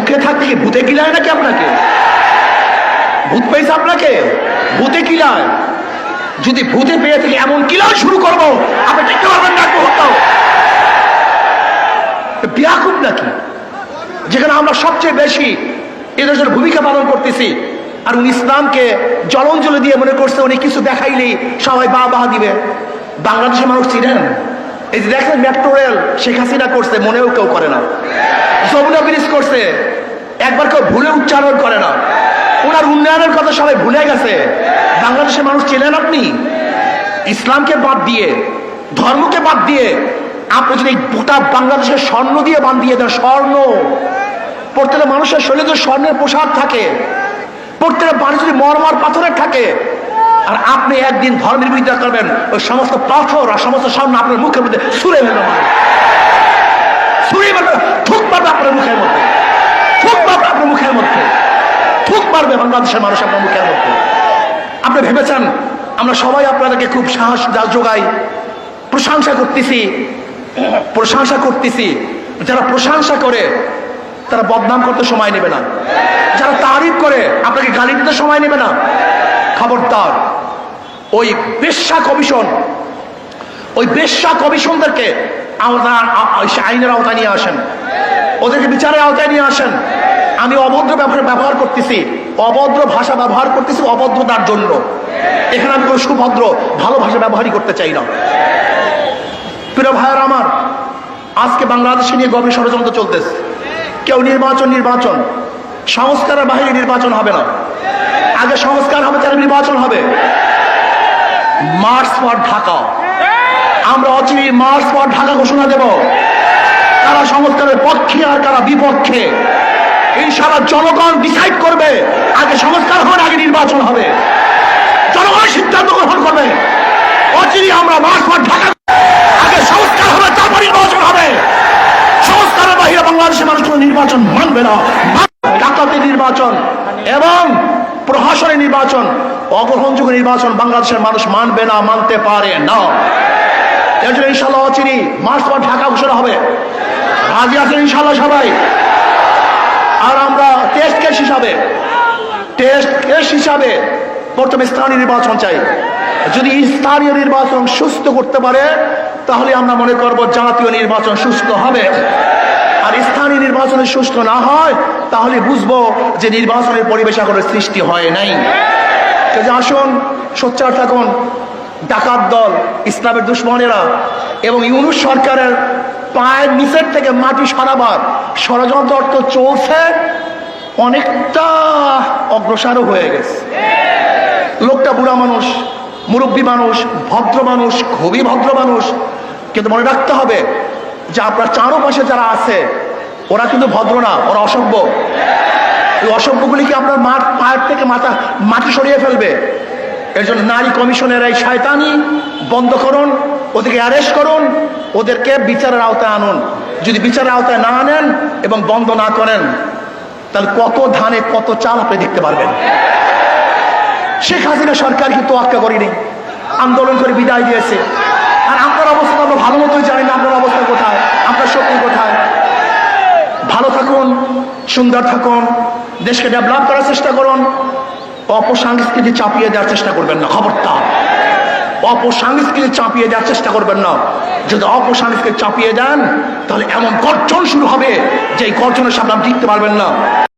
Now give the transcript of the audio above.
সুখে থাকতে কি ভূতে কিলায় নাকি আপনাকে? ভূত পেয়েছে আপনাকে? ভূতে কিলায়। যদি ভূতে পেয়ে থেকে এমন কিলায় শুরু করব, আপনি দেখতে পারবেন না নাকি? যেখানে আমরা সবচেয়ে বেশি এদেশের ভূমিকা পালন করতেছি। আর উনি ইসলামকে জলঞ্জলি দিয়ে মনে করছে, উনি কিছু দেখাইলেই সবাই বা বাহা দিবে। বাংলাদেশের মানুষ ছিলেন এই যে দেখেন মেট্রো রেল শেখ হাসিনা করছে, মনেও কেউ করে না। যমুনা ব্রিজ করছে, একবার কেউ ভুলে উচ্চারণ করে না। ওনার উন্নয়নের কথা সবাই ভুলে গেছে। বাংলাদেশের মানুষ ছিলেন আপনি? ইসলামকে বাদ দিয়ে, ধর্মকে বাদ দিয়ে, আপনি যদি গোটা বাংলাদেশের স্বর্ণ দিয়ে বান দিয়ে দেন, স্বর্ণ। প্রত্যেকটা মানুষের শরীরে যদি স্বর্ণের পোশাক থাকে, প্রত্যেকটা বাড়ি যদি মরমর পাথরের থাকে আর আপনি একদিন ধর্মের বিরোধিতা করবেন, ওই সমস্ত পাথর আর সমস্ত স্বর্ণ আপনার মুখের মধ্যে ছুঁড়ে ফেলবে মানুষ ছুঁড়ে ফেলবে, থুক মারবে আপনার মুখের মধ্যে। থুক মারবে আপনার মুখের মধ্যে। থুক মারবে বাংলাদেশের মানুষ আপনার মুখের মধ্যে। আপনি ভেবেছেন, আমরা সবাই আপনাদেরকে খুব সাহস যোগাই, প্রশংসা করতেছি প্রশংসা করতেছি। যারা প্রশংসা করে, তারা বদনাম করতে সময় নেবে না। যারা তারিফ করে, আপনাকে গালি দিতে সময় নেবে না। খবরদার। ওই বেশ্যা কমিশন, ওই বেশ্যা কমিশনদেরকে আইনের আওতায় নিয়ে আসেন। ওদেরকে বিচারের আওতায় নিয়ে আসেন। আমি অভদ্র ব্যবহার ব্যবহার করতেছি, অভদ্র ভাষা ব্যবহার করতেছি অভদ্রতার জন্য। এখানে আমি সুভদ্র ভালো ভাষা ব্যবহারই করতে চাই না। প্রিয় ভাইয়ের আমার, আজকে বাংলাদেশে নিয়ে গভীর ষড়যন্ত্র চলতেছে। কেউ নির্বাচন নির্বাচন। সংস্কারের বাহিরে নির্বাচন হবে না। আগে সংস্কার হবে, তাহলে নির্বাচন হবে। মার্চ পর ঢাকা। আমরা অচিরে মার্চ পর ঢাকা ঘোষণা দেব। কারা সংস্কারের পক্ষে আর কারা বিপক্ষে, এই সারা জনগণ ডিসাইড করবে, আগে সংস্কার হবে আগে নির্বাচন হবে। জনগণ সিদ্ধান্ত গ্রহণ করবে। অচিরে আমরা মার্চ পর ঢাকা, আগে সংস্কার হবে, তারপর নির্বাচন হবে। সংস্কারের বাহিরে বাংলাদেশের মানুষ নির্বাচন মানবে না। ডাকাতি নির্বাচন এবং প্রহাসনের নির্বাচন, অগ্রহণযোগ্য নির্বাচন বাংলাদেশের মানুষ মানবে না, মানতে পারে না। এর জন্য ইনশাল্লাহ অচিরি মার্চ পর ঢাকা ঘোষণা হবে। রাজি আছেন ইনশাল্লাহ সবাই। আর আমরা টেস্ট কেস হিসাবে টেস্ট কেস হিসাবে প্রথমে স্থানীয় নির্বাচন চাই। যদি স্থানীয় নির্বাচন সুস্থ করতে পারে, তাহলে আমরা মনে করব জাতীয় নির্বাচন সুস্থ হবে। আর স্থানীয় নির্বাচনে সুস্থ না হয়, তাহলে বুঝব যে নির্বাচনের পরিবেশ এখনও সৃষ্টি হয় নাই। আসুন, সোচ্চার থাকুন, ডাকাত দল, ইসলামের দুশ্মনেরা এবং ইউনুস সরকারের পায়ের নিচের থেকে মাটি সরাবার ষড়যন্ত্র অর্থ চলছে, অনেকটা অগ্রসরও হয়ে গেছে। লোকটা বুড়া মানুষ, মুরব্বী মানুষ, ভদ্র মানুষ, খুবই ভদ্র মানুষ, কিন্তু মনে রাখতে হবে যে আপনার চারোপাশে যারা আছে, ওরা কিন্তু ভদ্র না, ওরা অসভ্য। এই অসভ্যগুলিকে আপনার মাঠ, পায়ের থেকে মাথা, মাটি সরিয়ে ফেলবে? এর জন্য নারী কমিশনের এই শয়তানি বন্ধ করুন ওদেরকে অ্যারেস্ট করুন, ওদেরকে বিচারের আওতায় আনুন। যদি বিচারের আওতায় না আনেন এবং বন্ধ না করেন, তাহলে কত ধানে, কত চাল আপনি দেখতে পারবেন। শেখ হাসিনা সরকার কিন্তু আক্কা করেনি। আন্দোলন করে বিদায় দিয়েছে আর আপনার অবস্থা তো আমরা ভালো মতোই জানি না আপনার অবস্থা কোথায় আপনার শক্তি কোথায় ভালো থাকুন সুন্দর থাকুন, দেশকে ডেভেলপ করার চেষ্টা করুন, অপসংস্কৃতি চাপিয়ে দেওয়ার চেষ্টা করবেন না খবরটা অপসংস্কৃতি চাপিয়ে দেওয়ার চেষ্টা করবেন না। যদি অপসংস্কৃতি চাপিয়ে দেন, তাহলে এমন গর্জন শুরু হবে যে গর্জনের সামনে আপনি টিকতে পারবেন না।